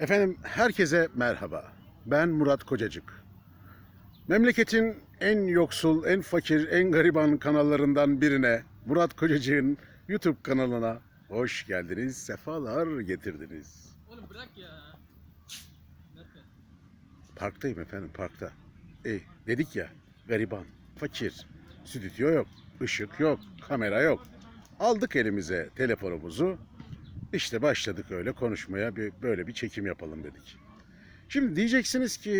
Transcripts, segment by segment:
Efendim herkese merhaba. Ben Murat Kocacık. Memleketin en yoksul, en fakir, en gariban kanallarından birine Murat Kocacık'ın YouTube kanalına hoş geldiniz, sefalar getirdiniz. Oğlum bırak ya. Nerede? Parktayım efendim, parkta. E, dedik ya, gariban, fakir, stüdyo yok, ışık yok, kamera yok. Aldık elimize telefonumuzu, işte başladık öyle konuşmaya, bir, böyle bir çekim yapalım dedik. Şimdi diyeceksiniz ki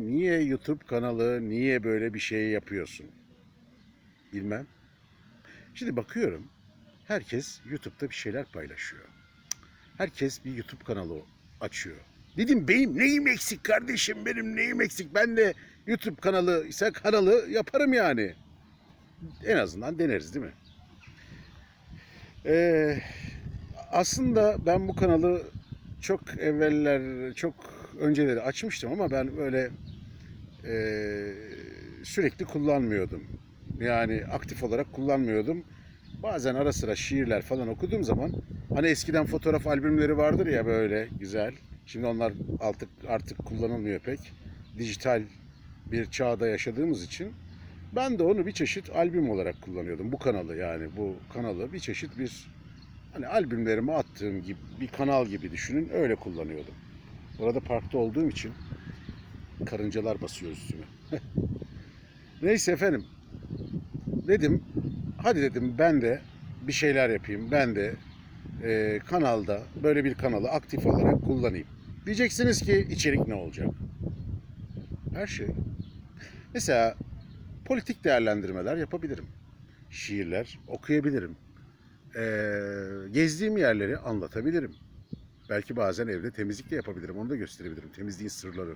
niye YouTube kanalı, niye böyle bir şey yapıyorsun? Bilmem. Şimdi bakıyorum, herkes YouTube'da bir şeyler paylaşıyor. Herkes bir YouTube kanalı açıyor. Dedim benim neyim eksik kardeşim benim neyim eksik ben de YouTube kanalı ise kanalı yaparım yani. En azından deneriz değil mi? Ee, aslında ben bu kanalı çok evveller çok önceleri açmıştım ama ben böyle e, sürekli kullanmıyordum. Yani aktif olarak kullanmıyordum. Bazen ara sıra şiirler falan okuduğum zaman hani eskiden fotoğraf albümleri vardır ya böyle güzel. Şimdi onlar artık artık kullanılmıyor pek. Dijital bir çağda yaşadığımız için ben de onu bir çeşit albüm olarak kullanıyordum. Bu kanalı yani bu kanalı bir çeşit bir hani albümlerimi attığım gibi bir kanal gibi düşünün öyle kullanıyordum. Orada parkta olduğum için karıncalar basıyor üstüme. Neyse efendim. Dedim hadi dedim ben de bir şeyler yapayım. Ben de e, kanalda böyle bir kanalı aktif olarak kullanayım. Diyeceksiniz ki içerik ne olacak? Her şey. Mesela politik değerlendirmeler yapabilirim. Şiirler okuyabilirim. Ee, gezdiğim yerleri anlatabilirim. Belki bazen evde temizlik de yapabilirim. Onu da gösterebilirim. Temizliğin sırları.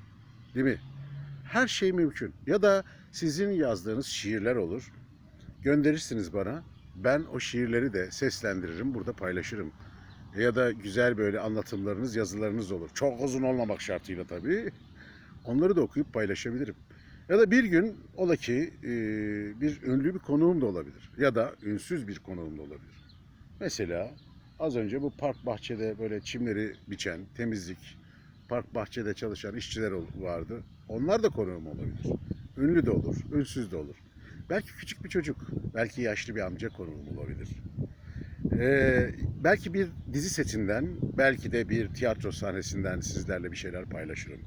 Değil mi? Her şey mümkün. Ya da sizin yazdığınız şiirler olur. Gönderirsiniz bana. Ben o şiirleri de seslendiririm. Burada paylaşırım. Ya da güzel böyle anlatımlarınız, yazılarınız olur. Çok uzun olmamak şartıyla tabii. Onları da okuyup paylaşabilirim. Ya da bir gün ola ki e, bir ünlü bir konuğum da olabilir. Ya da ünsüz bir konuğum da olabilir. Mesela az önce bu park bahçede böyle çimleri biçen, temizlik, park bahçede çalışan işçiler vardı. Onlar da konuğum olabilir. Ünlü de olur, ünsüz de olur. Belki küçük bir çocuk, belki yaşlı bir amca konuğum olabilir. Ee, belki bir dizi setinden, belki de bir tiyatro sahnesinden sizlerle bir şeyler paylaşırım.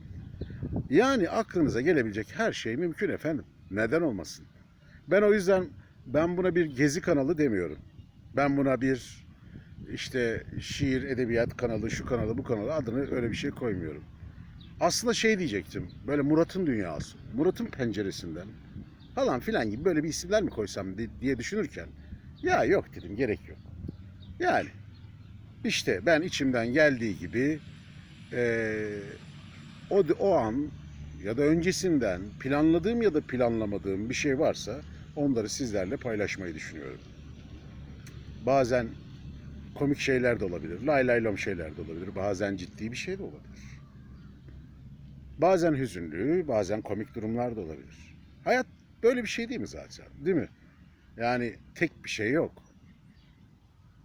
Yani aklınıza gelebilecek her şey mümkün efendim. Neden olmasın? Ben o yüzden ben buna bir gezi kanalı demiyorum. Ben buna bir işte şiir, edebiyat kanalı, şu kanalı, bu kanalı adını öyle bir şey koymuyorum. Aslında şey diyecektim. Böyle Murat'ın dünyası, Murat'ın penceresinden falan filan gibi böyle bir isimler mi koysam di- diye düşünürken ya yok dedim gerek yok. Yani işte ben içimden geldiği gibi eee o, o an ya da öncesinden planladığım ya da planlamadığım bir şey varsa onları sizlerle paylaşmayı düşünüyorum. Bazen komik şeyler de olabilir, lay lay lom şeyler de olabilir, bazen ciddi bir şey de olabilir. Bazen hüzünlü, bazen komik durumlar da olabilir. Hayat böyle bir şey değil mi zaten, değil mi? Yani tek bir şey yok.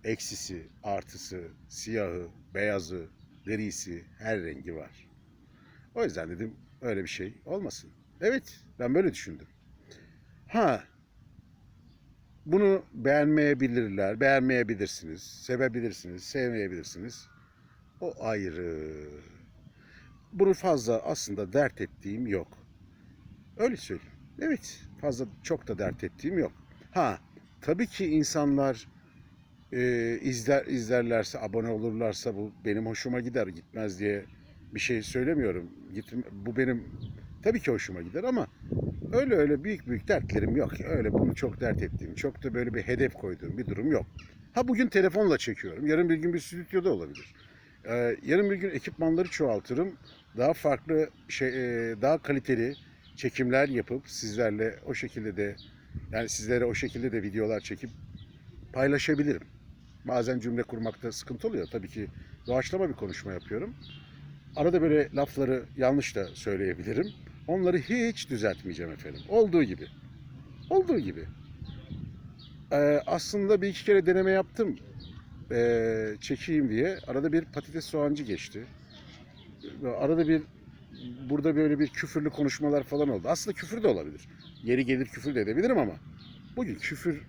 Eksisi, artısı, siyahı, beyazı, grisi, her rengi var. O yüzden dedim öyle bir şey olmasın. Evet ben böyle düşündüm. Ha bunu beğenmeyebilirler, beğenmeyebilirsiniz, sevebilirsiniz, sevmeyebilirsiniz. O ayrı. Bunu fazla aslında dert ettiğim yok. Öyle söyleyeyim. Evet fazla çok da dert ettiğim yok. Ha tabii ki insanlar e, izler izlerlerse, abone olurlarsa bu benim hoşuma gider, gitmez diye bir şey söylemiyorum. Git, bu benim tabii ki hoşuma gider ama öyle öyle büyük büyük dertlerim yok. Öyle bunu çok dert ettiğim, çok da böyle bir hedef koyduğum bir durum yok. Ha bugün telefonla çekiyorum. Yarın bir gün bir stüdyoda olabilir. Ee, yarın bir gün ekipmanları çoğaltırım. Daha farklı şey, e, daha kaliteli çekimler yapıp sizlerle o şekilde de yani sizlere o şekilde de videolar çekip paylaşabilirim. Bazen cümle kurmakta sıkıntı oluyor. Tabii ki doğaçlama bir konuşma yapıyorum. Arada böyle lafları yanlış da söyleyebilirim. Onları hiç düzeltmeyeceğim efendim. Olduğu gibi. Olduğu gibi. Ee, aslında bir iki kere deneme yaptım. Ee, çekeyim diye. Arada bir patates soğancı geçti. arada bir burada böyle bir küfürlü konuşmalar falan oldu. Aslında küfür de olabilir. Yeri gelir küfür de edebilirim ama bugün küfür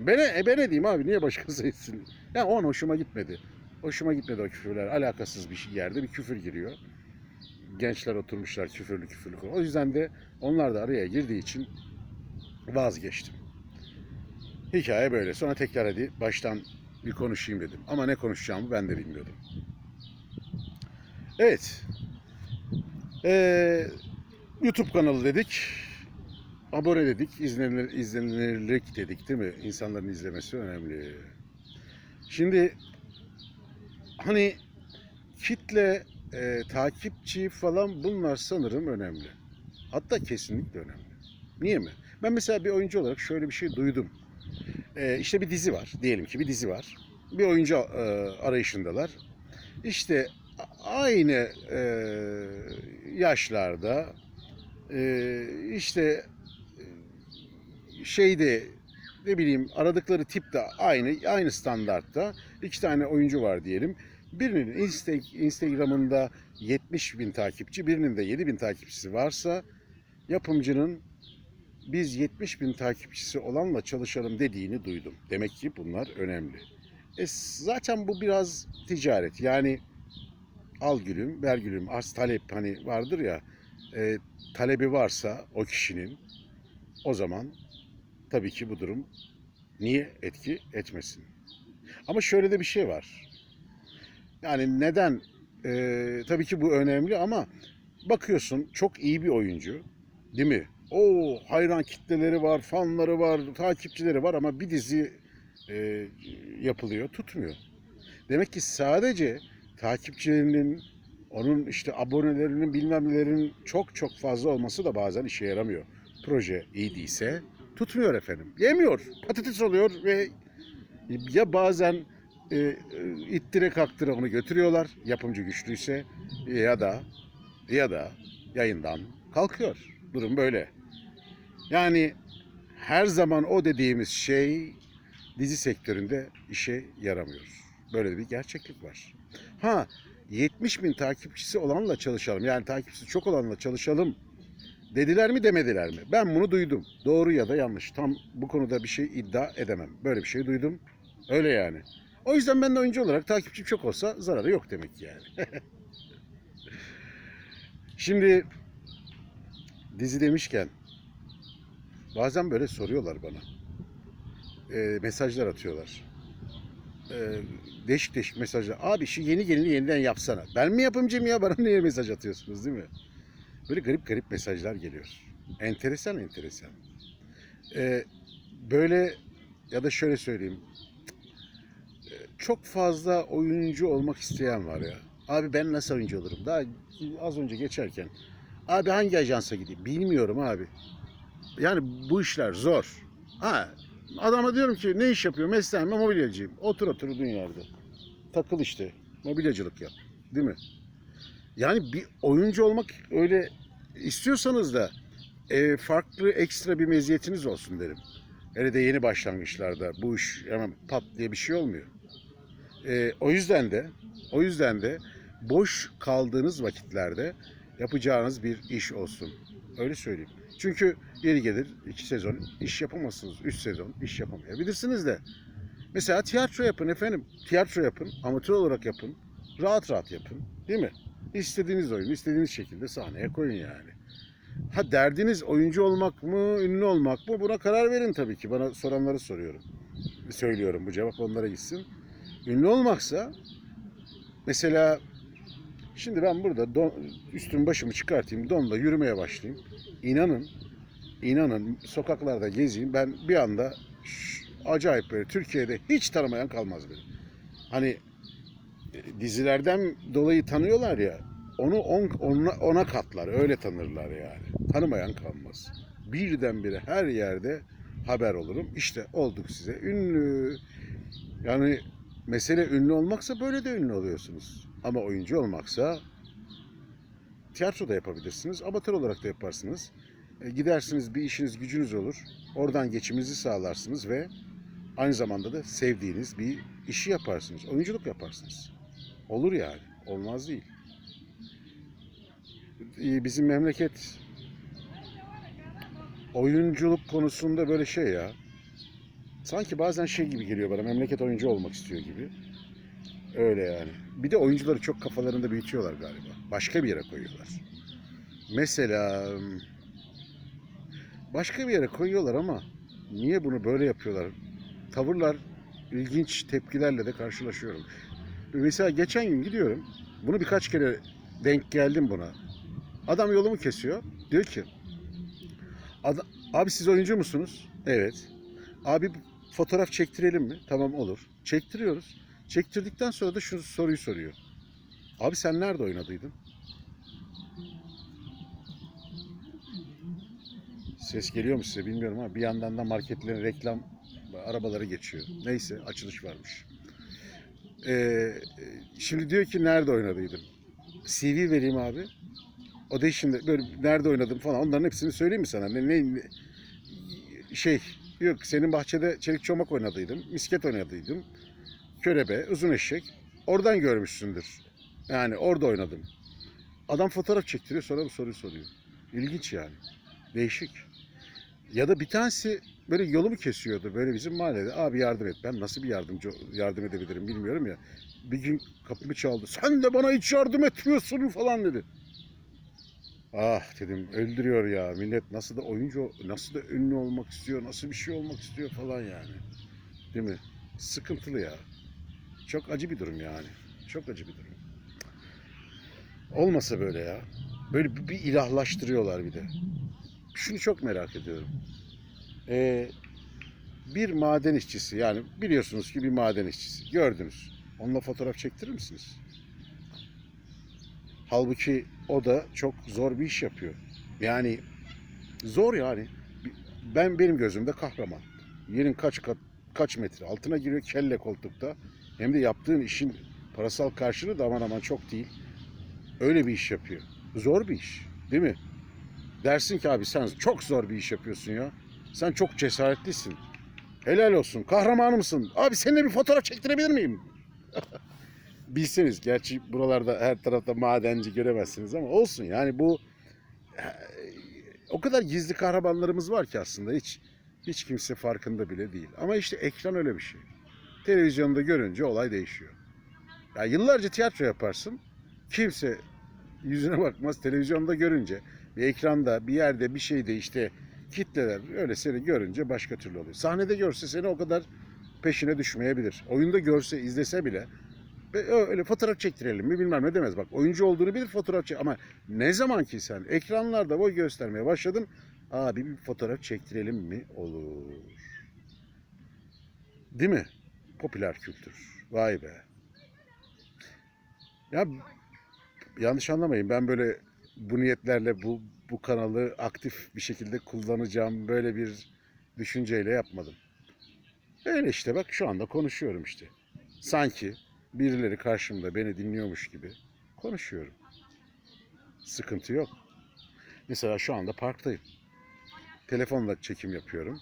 ben, e, ben edeyim abi niye başkası etsin? Yani o an hoşuma gitmedi. Hoşuma gitmedi o küfürler. Alakasız bir şey yerde bir küfür giriyor. Gençler oturmuşlar küfürlü küfürlü. O yüzden de onlar da araya girdiği için vazgeçtim. Hikaye böyle. Sonra tekrar hadi baştan bir konuşayım dedim. Ama ne konuşacağımı ben de bilmiyordum. Evet. Ee, YouTube kanalı dedik. Abone dedik. izlenir, izlenirlik dedik değil mi? İnsanların izlemesi önemli. Şimdi hani kitle, e, takipçi falan bunlar sanırım önemli. Hatta kesinlikle önemli. Niye mi? Ben mesela bir oyuncu olarak şöyle bir şey duydum. Ee, işte bir dizi var. Diyelim ki bir dizi var. Bir oyuncu e, arayışındalar. İşte aynı e, yaşlarda e, işte e, şeyde ne bileyim aradıkları tip de aynı aynı standartta iki tane oyuncu var diyelim. Birinin Insta- Instagram'ında 70 bin takipçi, birinin de 7 bin takipçisi varsa yapımcının biz 70 bin takipçisi olanla çalışalım dediğini duydum. Demek ki bunlar önemli. E, zaten bu biraz ticaret. Yani al gülüm, ver gülüm, arz talep hani vardır ya. e, talebi varsa o kişinin o zaman tabii ki bu durum niye etki etmesin. Ama şöyle de bir şey var. Yani neden? E, tabii ki bu önemli ama bakıyorsun çok iyi bir oyuncu değil mi? O hayran kitleleri var, fanları var, takipçileri var ama bir dizi e, yapılıyor, tutmuyor. Demek ki sadece takipçilerinin, onun işte abonelerinin bilmem nelerinin çok çok fazla olması da bazen işe yaramıyor. Proje iyi değilse tutmuyor efendim. Yemiyor. Patates oluyor ve ya bazen e, e, ittire kaktıra onu götürüyorlar yapımcı güçlüyse ya da ya da yayından kalkıyor. Durum böyle. Yani her zaman o dediğimiz şey dizi sektöründe işe yaramıyor. Böyle bir gerçeklik var. Ha 70 bin takipçisi olanla çalışalım. Yani takipçisi çok olanla çalışalım dediler mi demediler mi? Ben bunu duydum. Doğru ya da yanlış. Tam bu konuda bir şey iddia edemem. Böyle bir şey duydum. Öyle yani. O yüzden ben de oyuncu olarak takipçim çok olsa zararı yok demek yani. Şimdi dizi demişken bazen böyle soruyorlar bana. Ee, mesajlar atıyorlar. Ee, değişik değişik mesajlar. Abi şu yeni gelini yeniden yapsana. Ben mi yapımcıyım ya bana niye mesaj atıyorsunuz değil mi? Böyle garip garip mesajlar geliyor. Enteresan enteresan. Ee, böyle ya da şöyle söyleyeyim. Çok fazla oyuncu olmak isteyen var ya. Abi ben nasıl oyuncu olurum? Daha az önce geçerken. Abi hangi ajansa gideyim? Bilmiyorum abi. Yani bu işler zor. Ha, adama diyorum ki ne iş yapıyor? Mesleğim mobilyacıyım. Otur oturduğun yerde. Takıl işte. Mobilyacılık yap. Değil mi? Yani bir oyuncu olmak öyle istiyorsanız da e, farklı ekstra bir meziyetiniz olsun derim. Hele de yeni başlangıçlarda bu iş hemen pat diye bir şey olmuyor. E, o yüzden de o yüzden de boş kaldığınız vakitlerde yapacağınız bir iş olsun. Öyle söyleyeyim. Çünkü yeri gelir iki sezon iş yapamazsınız. Üç sezon iş yapamayabilirsiniz de. Mesela tiyatro yapın efendim. Tiyatro yapın. Amatör olarak yapın. Rahat rahat yapın. Değil mi? İstediğiniz oyunu istediğiniz şekilde sahneye koyun yani. Ha derdiniz oyuncu olmak mı, ünlü olmak mı? Buna karar verin tabii ki. Bana soranları soruyorum. Söylüyorum bu cevap onlara gitsin. Ünlü olmaksa mesela şimdi ben burada don, üstüm başımı çıkartayım, donla yürümeye başlayayım. İnanın, inanın sokaklarda gezeyim. Ben bir anda şş, acayip böyle Türkiye'de hiç tanımayan kalmaz beni. Hani e, dizilerden dolayı tanıyorlar ya. Onu on, ona, ona katlar. Öyle tanırlar yani. Tanımayan kalmaz. Birdenbire her yerde haber olurum. İşte olduk size ünlü. Yani mesele ünlü olmaksa böyle de ünlü oluyorsunuz. Ama oyuncu olmaksa tiyatro da yapabilirsiniz. Amatör olarak da yaparsınız. E, gidersiniz bir işiniz gücünüz olur. Oradan geçiminizi sağlarsınız ve aynı zamanda da sevdiğiniz bir işi yaparsınız. Oyunculuk yaparsınız. Olur yani. Olmaz değil. e, bizim memleket oyunculuk konusunda böyle şey ya. Sanki bazen şey gibi geliyor bana. Memleket oyuncu olmak istiyor gibi. Öyle yani. Bir de oyuncuları çok kafalarında büyütüyorlar galiba. Başka bir yere koyuyorlar. Mesela başka bir yere koyuyorlar ama niye bunu böyle yapıyorlar? Tavırlar ilginç tepkilerle de karşılaşıyorum. Mesela geçen gün gidiyorum. Bunu birkaç kere denk geldim buna. Adam yolumu kesiyor. Diyor ki "Ada- abi siz oyuncu musunuz? Evet. Abi fotoğraf çektirelim mi? Tamam olur. Çektiriyoruz. Çektirdikten sonra da şu soruyu soruyor. Abi sen nerede oynadıydın? Ses geliyor mu size bilmiyorum ama bir yandan da marketlerin reklam arabaları geçiyor. Neyse açılış varmış. Ee, şimdi diyor ki nerede oynadıydın? CV vereyim abi. O da şimdi böyle nerede oynadım falan onların hepsini söyleyeyim mi sana? Ne, ne- şey yok senin bahçede çelik çomak oynadıydım, misket oynadıydım. Körebe, uzun eşek. Oradan görmüşsündür. Yani orada oynadım. Adam fotoğraf çektiriyor sonra bu soruyu soruyor. İlginç yani. Değişik. Ya da bir tanesi böyle yolumu kesiyordu böyle bizim mahallede. Abi yardım et. Ben nasıl bir yardımcı yardım edebilirim bilmiyorum ya. Bir gün kapımı çaldı. Sen de bana hiç yardım etmiyorsun falan dedi. Ah dedim öldürüyor ya. Millet nasıl da oyuncu, nasıl da ünlü olmak istiyor, nasıl bir şey olmak istiyor falan yani. Değil mi? Sıkıntılı ya. Çok acı bir durum yani. Çok acı bir durum. Olmasa böyle ya. Böyle bir, bir ilahlaştırıyorlar bir de. Şunu çok merak ediyorum. Ee, bir maden işçisi yani biliyorsunuz ki bir maden işçisi gördünüz. Onunla fotoğraf çektirir misiniz? Halbuki o da çok zor bir iş yapıyor. Yani zor yani. Ben benim gözümde kahraman. Yerin kaç kat kaç metre altına giriyor kelle koltukta. Hem de yaptığın işin parasal karşılığı da aman aman çok değil. Öyle bir iş yapıyor. Zor bir iş. Değil mi? Dersin ki abi sen çok zor bir iş yapıyorsun ya. Sen çok cesaretlisin. Helal olsun. Kahramanı mısın? Abi seninle bir fotoğraf çektirebilir miyim? Bilseniz. Gerçi buralarda her tarafta madenci göremezsiniz ama olsun. Yani bu e, o kadar gizli kahramanlarımız var ki aslında hiç hiç kimse farkında bile değil. Ama işte ekran öyle bir şey. Televizyonda görünce olay değişiyor. Ya yıllarca tiyatro yaparsın. Kimse yüzüne bakmaz. Televizyonda görünce bir ekranda bir yerde bir şeyde işte kitleler öyle seni görünce başka türlü oluyor. Sahnede görse seni o kadar peşine düşmeyebilir. Oyunda görse izlese bile "Be- öyle fotoğraf çektirelim mi bilmem ne demez. Bak oyuncu olduğunu bilir fotoğraf çek ama ne zaman ki sen ekranlarda boy göstermeye başladın abi bir fotoğraf çektirelim mi olur. Değil mi? Popüler kültür. Vay be. Ya yanlış anlamayın ben böyle bu niyetlerle bu bu kanalı aktif bir şekilde kullanacağım böyle bir düşünceyle yapmadım. Öyle işte bak şu anda konuşuyorum işte. Sanki birileri karşımda beni dinliyormuş gibi konuşuyorum. Sıkıntı yok. Mesela şu anda parktayım. Telefonla çekim yapıyorum.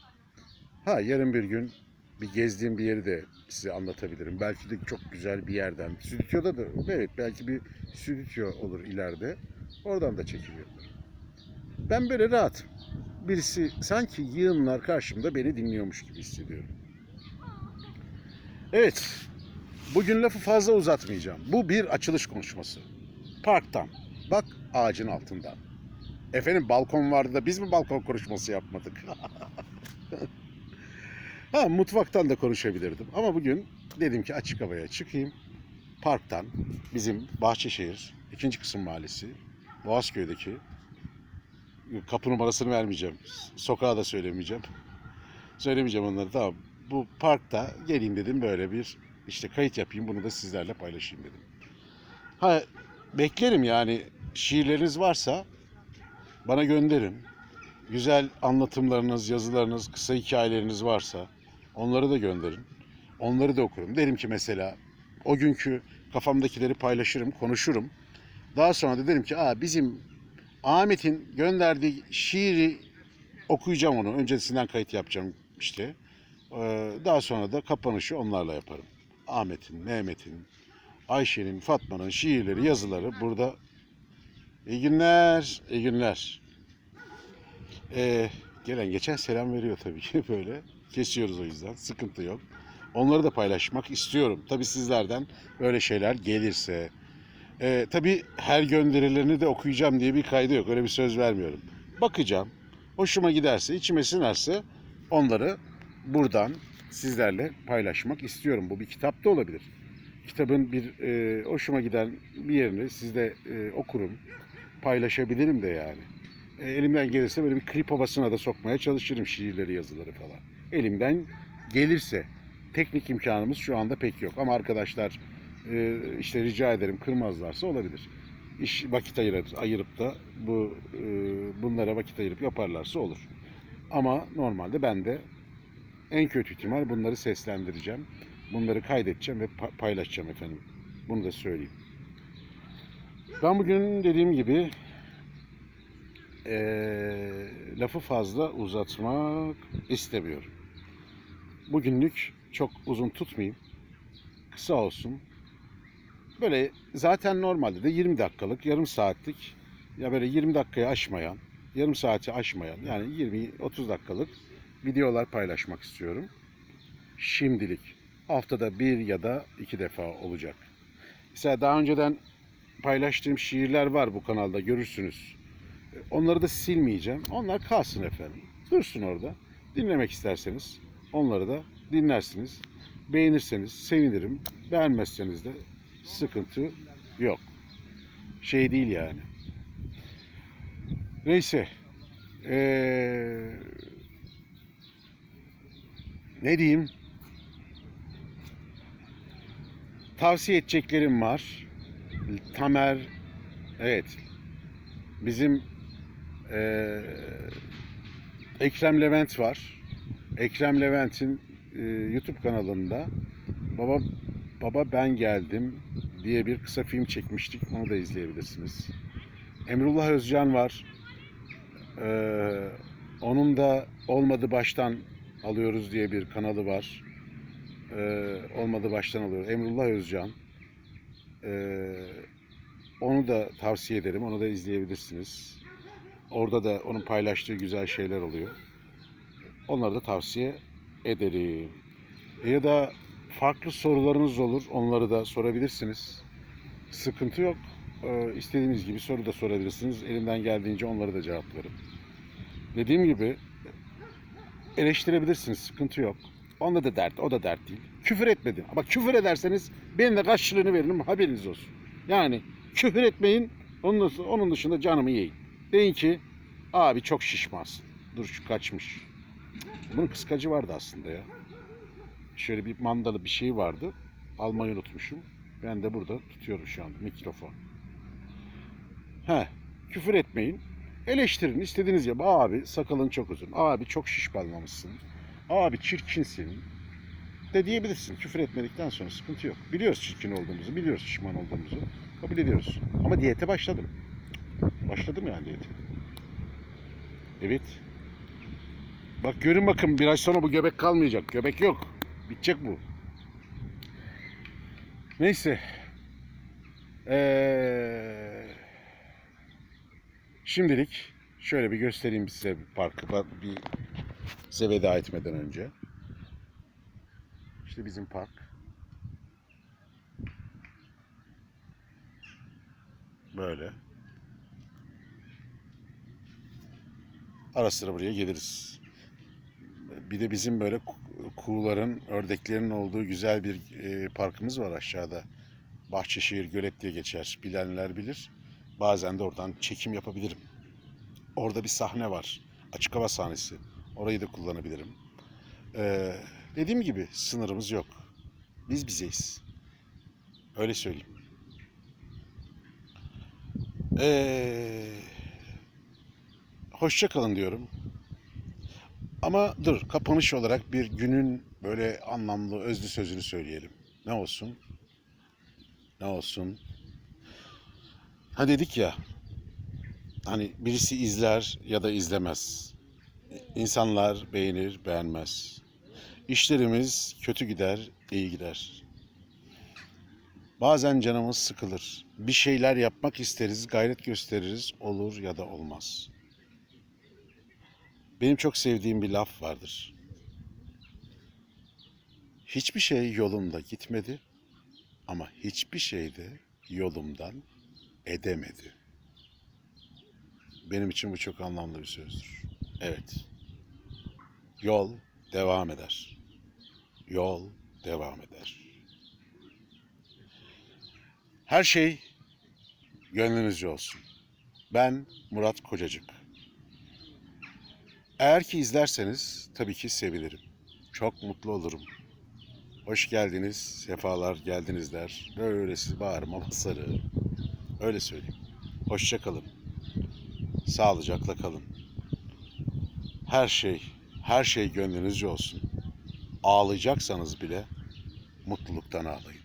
Ha yarın bir gün bir gezdiğim bir yeri de size anlatabilirim. Belki de çok güzel bir yerden. Stüdyoda da evet belki bir stüdyo olur ileride. Oradan da çekim. Ben böyle rahatım. Birisi sanki yığınlar karşımda beni dinliyormuş gibi hissediyorum. Evet. Bugün lafı fazla uzatmayacağım. Bu bir açılış konuşması. Parktan. Bak ağacın altından. Efendim balkon vardı da biz mi balkon konuşması yapmadık? ha mutfaktan da konuşabilirdim. Ama bugün dedim ki açık havaya çıkayım. Parktan bizim Bahçeşehir ikinci kısım mahallesi Boğazköy'deki kapı numarasını vermeyeceğim. Sokağa da söylemeyeceğim. Söylemeyeceğim onları tamam. Bu parkta geleyim dedim böyle bir işte kayıt yapayım bunu da sizlerle paylaşayım dedim. Ha beklerim yani şiirleriniz varsa bana gönderin. Güzel anlatımlarınız, yazılarınız, kısa hikayeleriniz varsa onları da gönderin. Onları da okurum. Derim ki mesela o günkü kafamdakileri paylaşırım, konuşurum. Daha sonra da derim ki Aa, bizim Ahmet'in gönderdiği şiiri okuyacağım onu. Öncesinden kayıt yapacağım işte. Ee, Daha sonra da kapanışı onlarla yaparım. Ahmet'in, Mehmet'in, Ayşe'nin, Fatma'nın şiirleri, yazıları burada İyi günler, iyi günler. Ee, gelen geçen selam veriyor tabii ki böyle. Kesiyoruz o yüzden, sıkıntı yok. Onları da paylaşmak istiyorum. Tabii sizlerden böyle şeyler gelirse. Ee, tabii her gönderilerini de okuyacağım diye bir kaydı yok. Öyle bir söz vermiyorum. Bakacağım. Hoşuma giderse, içime sinerse onları buradan sizlerle paylaşmak istiyorum. Bu bir kitap da olabilir. Kitabın bir e, hoşuma giden bir yerini sizde e, okurum, paylaşabilirim de yani. E, elimden gelirse böyle bir klip havasına da sokmaya çalışırım şiirleri, yazıları falan. Elimden gelirse. Teknik imkanımız şu anda pek yok ama arkadaşlar e, işte rica ederim kırmazlarsa olabilir. İş vakit ayırır, ayırıp da bu e, bunlara vakit ayırıp yaparlarsa olur. Ama normalde ben de en kötü ihtimal bunları seslendireceğim. Bunları kaydedeceğim ve pa- paylaşacağım efendim. Bunu da söyleyeyim. Ben bugün dediğim gibi eee, lafı fazla uzatmak istemiyorum. Bugünlük çok uzun tutmayayım. Kısa olsun. Böyle zaten normalde de 20 dakikalık, yarım saatlik ya böyle 20 dakikayı aşmayan, yarım saati aşmayan yani 20-30 dakikalık videolar paylaşmak istiyorum. Şimdilik haftada bir ya da iki defa olacak. Mesela daha önceden paylaştığım şiirler var bu kanalda görürsünüz. Onları da silmeyeceğim. Onlar kalsın efendim. Dursun orada. Dinlemek isterseniz onları da dinlersiniz. Beğenirseniz sevinirim. Beğenmezseniz de sıkıntı yok. Şey değil yani. Neyse. Ee, ne diyeyim? Tavsiye edeceklerim var. Tamer, evet. Bizim eee, Ekrem Levent var. Ekrem Levent'in eee, YouTube kanalında Baba Baba Ben Geldim diye bir kısa film çekmiştik. Onu da izleyebilirsiniz. Emrullah Özcan var. Eee, onun da Olmadı Baştan alıyoruz diye bir kanalı var. Ee, olmadı baştan alıyoruz. Emrullah Özcan. Ee, onu da tavsiye ederim. Onu da izleyebilirsiniz. Orada da onun paylaştığı güzel şeyler oluyor. Onları da tavsiye ederim. Ya da farklı sorularınız olur. Onları da sorabilirsiniz. Sıkıntı yok. Ee, istediğiniz gibi soru da sorabilirsiniz. Elimden geldiğince onları da cevaplarım. Dediğim gibi eleştirebilirsiniz. Sıkıntı yok. Onda da dert, o da dert değil. Küfür etmedim. Ama küfür ederseniz benim de karşılığını veririm haberiniz olsun. Yani küfür etmeyin, onun, onun dışında canımı yiyin. Deyin ki abi çok şişmansın. Dur şu kaçmış. Bunun kıskacı vardı aslında ya. Şöyle bir mandalı bir şey vardı. Almayı unutmuşum. Ben de burada tutuyorum şu anda mikrofon. He, küfür etmeyin. Eleştirin istediğiniz gibi. Abi sakalın çok uzun. Abi çok şişmanlamışsın. Abi çirkinsin de diyebilirsin. Küfür etmedikten sonra sıkıntı yok. Biliyoruz çirkin olduğumuzu, biliyoruz şişman olduğumuzu. Kabul ediyoruz. Ama diyete başladım. Başladım yani diyete. Evet. Bak görün bakın bir ay sonra bu göbek kalmayacak. Göbek yok. Bitecek bu. Neyse. Ee, şimdilik şöyle bir göstereyim size parkı. Bir size veda etmeden önce. İşte bizim park. Böyle. Ara sıra buraya geliriz. Bir de bizim böyle ku- kuğuların, ördeklerin olduğu güzel bir e, parkımız var aşağıda. Bahçeşehir Gölet diye geçer. Bilenler bilir. Bazen de oradan çekim yapabilirim. Orada bir sahne var. Açık hava sahnesi. Orayı da kullanabilirim. Ee, dediğim gibi sınırımız yok. Biz bizeyiz. Öyle söyleyeyim. Ee, hoşça kalın diyorum. Ama dur kapanış olarak bir günün böyle anlamlı özlü sözünü söyleyelim. Ne olsun? Ne olsun? Ha dedik ya hani birisi izler ya da izlemez. İnsanlar beğenir, beğenmez. İşlerimiz kötü gider, iyi gider. Bazen canımız sıkılır. Bir şeyler yapmak isteriz, gayret gösteririz, olur ya da olmaz. Benim çok sevdiğim bir laf vardır. Hiçbir şey yolumda gitmedi ama hiçbir şey de yolumdan edemedi. Benim için bu çok anlamlı bir sözdür. Evet. Yol devam eder. Yol devam eder. Her şey gönlünüzce olsun. Ben Murat Kocacık. Eğer ki izlerseniz tabii ki sevinirim. Çok mutlu olurum. Hoş geldiniz, sefalar geldiniz der. Böyle sizi bağırma basarı. Öyle söyleyeyim. Hoşça kalın. Sağlıcakla kalın. Her şey, her şey gönlünüzce olsun. Ağlayacaksanız bile mutluluktan ağlayın.